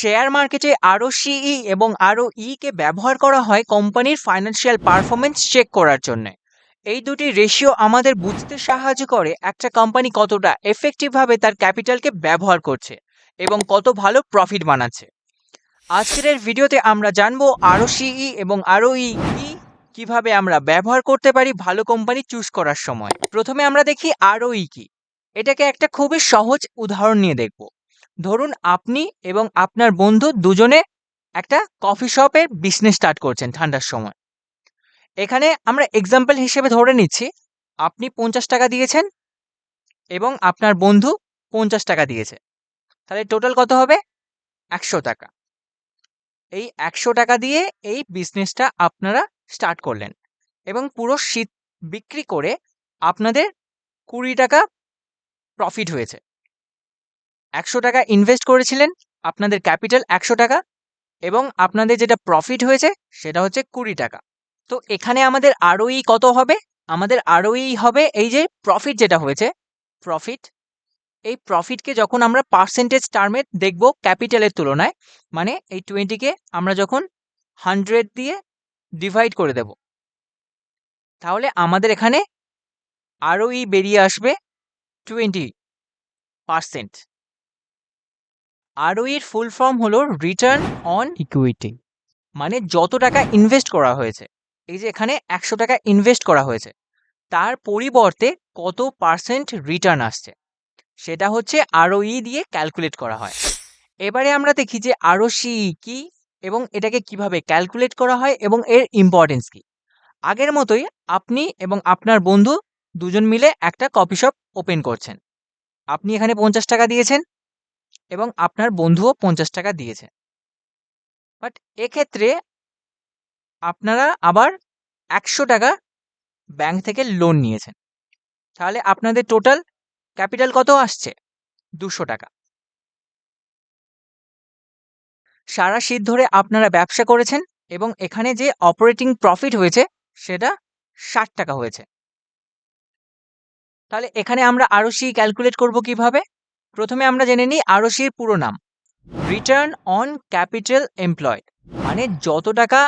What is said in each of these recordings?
Share মার্কেটে আরও সিই এবং আরও ই কে ব্যবহার করা হয় কোম্পানির ফাইন্যান্সিয়াল পারফরমেন্স চেক করার জন্য। এই দুটি রেশিও আমাদের বুঝতে সাহায্য করে একটা কোম্পানি কতটা এফেক্টিভভাবে তার ক্যাপিটালকে ব্যবহার করছে এবং কত ভালো প্রফিট বানাচ্ছে। আজকের ভিডিওতে আমরা জানব আরও সিই এবং আরও ই কি, কীভাবে আমরা ব্যবহার করতে পারি ভালো কোম্পানি চুজ করার সময়। প্রথমে আমরা দেখি আরও ই কি। এটাকে একটা খুবই সহজ উদাহরণ নিয়ে দেখব। ধরুন আপনি এবং আপনার বন্ধু দুজনে একটা কফি শপের বিজনেস স্টার্ট করছেন ঠান্ডার সময়। এখানে আমরা এক্সাম্পল হিসেবে ধরে নিচ্ছি, আপনি পঞ্চাশ টাকা দিয়েছেন এবং আপনার বন্ধু পঞ্চাশ টাকা দিয়েছে। তাহলে টোটাল কত হবে? একশো টাকা। এই একশো টাকা দিয়ে এই বিজনেসটা আপনারা স্টার্ট করলেন এবং পুরো শীত বিক্রি করে আপনাদের কুড়ি টাকা প্রফিট হয়েছে। একশো টাকা ইনভেস্ট করেছিলেন আপনাদের ক্যাপিটাল একশো টাকা এবং আপনাদের যেটা প্রফিট হয়েছে সেটা হচ্ছে কুড়ি টাকা। তো এখানে আমাদের আরওই কত হবে? আমাদের আরওই হবে এই যে প্রফিট যেটা হয়েছে প্রফিট এই প্রফিটকে যখন আমরা পার্সেন্টেজ টার্মে দেখব ক্যাপিটালের তুলনায় মানে এই টোয়েন্টিকে আমরা যখন হান্ড্রেড দিয়ে ডিভাইড করে দেব, তাহলে আমাদের এখানে আরওই বেরিয়ে আসবে টোয়েন্টি পার্সেন্ট আরওইর ফুল ফর্ম হলো রিটার্ন অন ইকুইটি মানে যত টাকা ইনভেস্ট করা হয়েছে, এই যে এখানে একশো টাকা ইনভেস্ট করা হয়েছে, তার পরিবর্তে কত পার্সেন্ট রিটার্ন আসছে, সেটা হচ্ছে আরওই দিয়ে ক্যালকুলেট করা হয়। এবারে আমরা দেখি যে আরও সি কি এবং এটাকে কীভাবে ক্যালকুলেট করা হয় এবং এর ইম্পর্টেন্স কি। আগের মতোই আপনি এবং আপনার বন্ধু দুজন মিলে একটা কফি শপ ওপেন করছেন। আপনি এখানে পঞ্চাশ টাকা দিয়েছেন এবং আপনার বন্ধুও পঞ্চাশ টাকা দিয়েছে। বাট এক্ষেত্রে আপনারা আবার একশো টাকা ব্যাংক থেকে লোন নিয়েছেন। তাহলে আপনাদের টোটাল ক্যাপিটাল কত আসছে? দুশো টাকা। সারা শীত ধরে আপনারা ব্যবসা করেছেন এবং এখানে যে অপারেটিং প্রফিট হয়েছে, সেটা ষাট টাকা হয়েছে। তাহলে এখানে আমরা আরও সি ক্যালকুলেট করব কীভাবে? প্রথমে আমরা জেনে নিই আরসির পুরো নাম। রিটার্ন অন ক্যাপিটাল এমপ্লয়েড মানে যত টাকা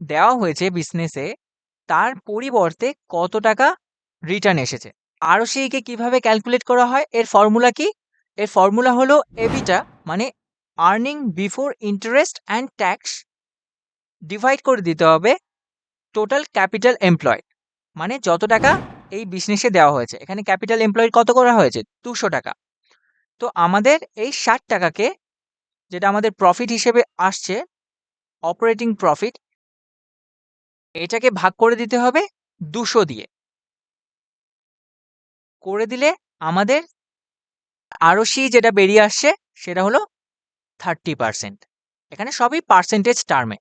দেওয়া হয়েছে বিজনেসে তার পরিবর্তে কত টাকা রিটার্ন এসেছে। আরওসিকে কীভাবে ক্যালকুলেট করা হয়? এর ফর্মুলা কি? এর ফর্মুলা হলো এবিটা মানে earning before interest and tax divide করে দিতে হবে টোটাল ক্যাপিটাল এমপ্লয়েড মানে যত টাকা এই বিজনেসে দেওয়া হয়েছে। এখানে ক্যাপিটাল এমপ্লয়েড কত করা হয়েছে? দুশো টাকা। তো আমাদের এই ষাট টাকাকে, যেটা আমাদের প্রফিট হিসেবে আসছে অপারেটিং প্রফিট এটাকে ভাগ করে দিতে হবে দুশো দিয়ে। করে দিলে আমাদের আরও সি যেটা বেরিয়ে আসছে, সেটা হলো থার্টি পার্সেন্ট এখানে সবই পার্সেন্টেজ টার্মে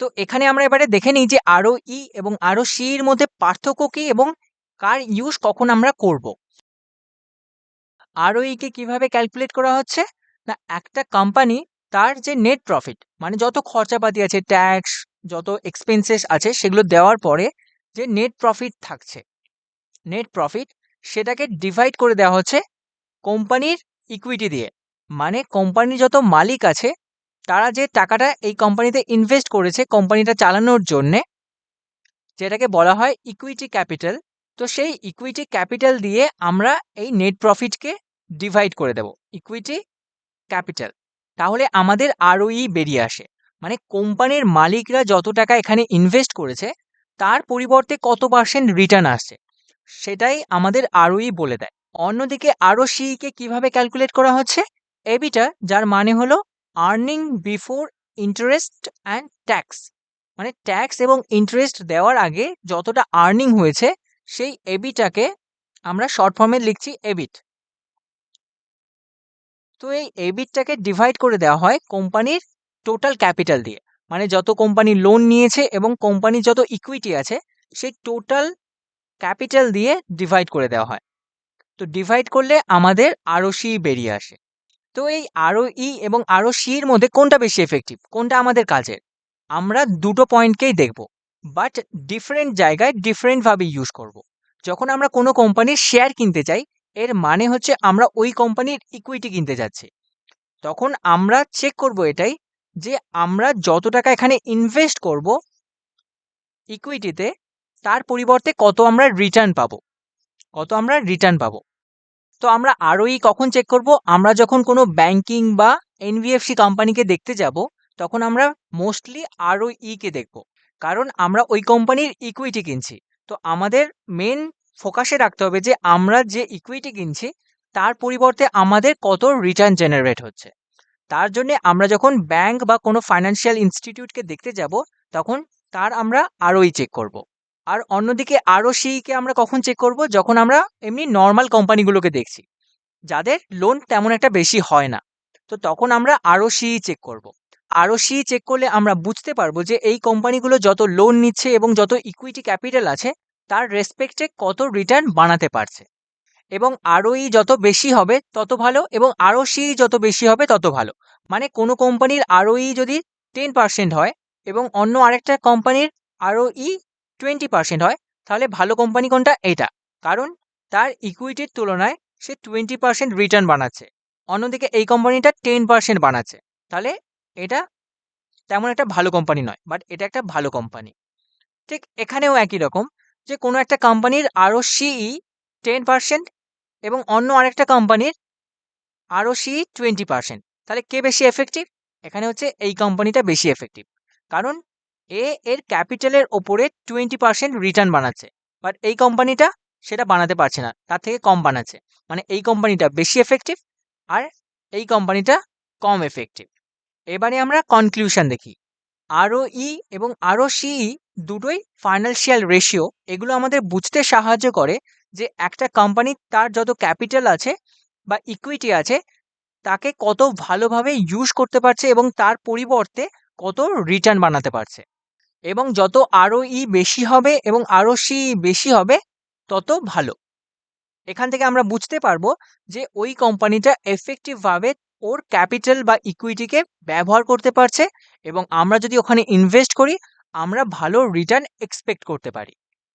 তো এখানে আমরা এবারে দেখে নিই যে আরও ই এবং আরও সি সির মধ্যে পার্থক্য কী এবং কার ইউজ কখন আমরা করব। আরওইকে কীভাবে ক্যালকুলেট করা হচ্ছে? না, একটা কোম্পানি তার যে নেট প্রফিট মানে যত খরচাপাতি আছে ট্যাক্স যত এক্সপেন্সেস আছে, সেগুলো দেওয়ার পরে যে নেট প্রফিট থাকছে নেট প্রফিট সেটাকে ডিভাইড করে দেওয়া হচ্ছে কোম্পানির ইকুইটি দিয়ে। মানে কোম্পানির যত মালিক আছে, তারা যে টাকাটা এই কোম্পানিতে ইনভেস্ট করেছে কোম্পানিটা চালানোর জন্যে, যেটাকে বলা হয় ইকুইটি ক্যাপিটাল তো সেই ইকুইটি ক্যাপিটাল দিয়ে আমরা এই নেট প্রফিটকে ডিভাইড করে দেব। ইকুইটি ক্যাপিটাল তাহলে আমাদের আরওই বেরিয়ে আসে। মানে কোম্পানির মালিকরা যত টাকা এখানে ইনভেস্ট করেছে, তার পরিবর্তে কত পার্সেন্ট রিটার্ন আসছে? সেটাই আমাদের আরওই বলে দেয়। অন্যদিকে আরও সিকে কীভাবে ক্যালকুলেট করা হচ্ছে? এবিটা যার মানে হলো earning before interest and tax মানে ট্যাক্স এবং ইন্টারেস্ট দেওয়ার আগে যতটা আর্নিং হয়েছে, সেই এবিটাকে আমরা শর্ট ফর্মে লিখছি এবিট তো এই এবিটটাকে ডিভাইড করে দেওয়া হয় কোম্পানির টোটাল ক্যাপিটাল দিয়ে। মানে যত কোম্পানি লোন নিয়েছে এবং কোম্পানির যত ইকুইটি আছে, সেই টোটাল ক্যাপিটাল দিয়ে ডিভাইড করে দেওয়া হয়। তো ডিভাইড করলে আমাদের আরও সি বেরিয়ে আসে। তো এই আরও ই এবং আরও সির মধ্যে কোনটা বেশি এফেক্টিভ কোনটা আমাদের কাজের? আমরা দুটো পয়েন্টকেই দেখব বাট ডিফারেন্ট জায়গায় ডিফারেন্টভাবে ইউজ করব। যখন আমরা কোনো কোম্পানির শেয়ার কিনতে চাই এর মানে হচ্ছে আমরা ওই কোম্পানির ইকুইটি কিনতে যাচ্ছি। তখন আমরা চেক করব এটাই যে আমরা যত টাকা এখানে ইনভেস্ট করব ইকুইটিতে তার পরিবর্তে কত আমরা রিটার্ন পাবো। কত আমরা রিটার্ন পাবো। তো আমরা আরওই কখন চেক করব? আমরা যখন কোনো ব্যাংকিং বা এনবিএফসি কোম্পানিকে দেখতে যাব, তখন আমরা মোস্টলি আরওই কে দেখব। কারণ আমরা ওই কোম্পানির ইকুইটি কিনছি। তো আমাদের মেন ফোকাসে রাখতে হবে যে আমরা যে ইকুইটি কিনছি, তার পরিবর্তে আমাদের কত রিটার্ন জেনারেট হচ্ছে। তার জন্য আমরা যখন ব্যাংক বা কোনো ফাইন্যান্সিয়াল ইনস্টিটিউটকে দেখতে যাব, তখন তার আমরা আরওই চেক করব। আর অন্যদিকে আরও সিইকে আমরা কখন চেক করব? যখন আমরা এমনি নর্মাল কোম্পানিগুলোকে দেখছি, যাদের লোন তেমন একটা বেশি হয় না। তো তখন আমরা আরও সিই চেক করব। আরও সিই চেক করলে আমরা বুঝতে পারব যে এই কোম্পানিগুলো যত লোন নিচ্ছে এবং যত ইকুইটি ক্যাপিটাল আছে তার রেসপেক্টে কত রিটার্ন বানাতে পারছে। এবং আরওই যত বেশি হবে, তত ভালো এবং আরও সি যত বেশি হবে, তত ভালো। মানে কোনো কোম্পানির আরওই যদি টেন পার্সেন্ট হয় এবং অন্য আরেকটা কোম্পানির আরওই টোয়েন্টি পার্সেন্ট হয়, তাহলে ভালো কোম্পানি কোনটা? এটা। কারণ তার ইকুইটির তুলনায় সে টোয়েন্টি পার্সেন্ট রিটার্ন বানাচ্ছে। অন্যদিকে এই কোম্পানিটা টেন পার্সেন্ট বানাচ্ছে। তাহলে এটা তেমন একটা ভালো কোম্পানি নয় বাট এটা একটা ভালো কোম্পানি ঠিক এখানেও একই রকম। যে কোনো একটা কোম্পানির আরও সিই টেন পার্সেন্ট এবং অন্য আরেকটা কোম্পানির আরও সিই টোয়েন্টি পার্সেন্ট তাহলে কে বেশি এফেক্টিভ এখানে হচ্ছে এই কোম্পানিটা বেশি এফেক্টিভ কারণ এ এর ক্যাপিটালের ওপরে টোয়েন্টি পার্সেন্ট রিটার্ন বানাচ্ছে। বাট এই কোম্পানিটা সেটা বানাতে পারছে না। তার থেকে কম বানাচ্ছে। মানে এই কোম্পানিটা বেশি এফেক্টিভ আর এই কোম্পানিটা কম এফেক্টিভ এবারে আমরা কনক্লুশন দেখি। আরও ই এবং আরও সিই দুটোই ফাইন্যান্সিয়াল রেশিও এগুলো আমাদের বুঝতে সাহায্য করে যে একটা কোম্পানি তার যত ক্যাপিটাল আছে বা ইকুইটি আছে, তাকে কত ভালোভাবে ইউজ করতে পারছে এবং তার পরিবর্তে কত রিটার্ন বানাতে পারছে। এবং যত আরও ই বেশি হবে এবং আরও সি বেশি হবে, তত ভালো। এখান থেকে আমরা বুঝতে পারব যে ওই কোম্পানিটা এফেক্টিভভাবে ওর ক্যাপিটাল বা ইকুইটিকে ব্যবহার করতে পারছে এবং আমরা যদি ওখানে ইনভেস্ট করি, আমরা ভালো রিটার্ন এক্সপেক্ট করতে পারি।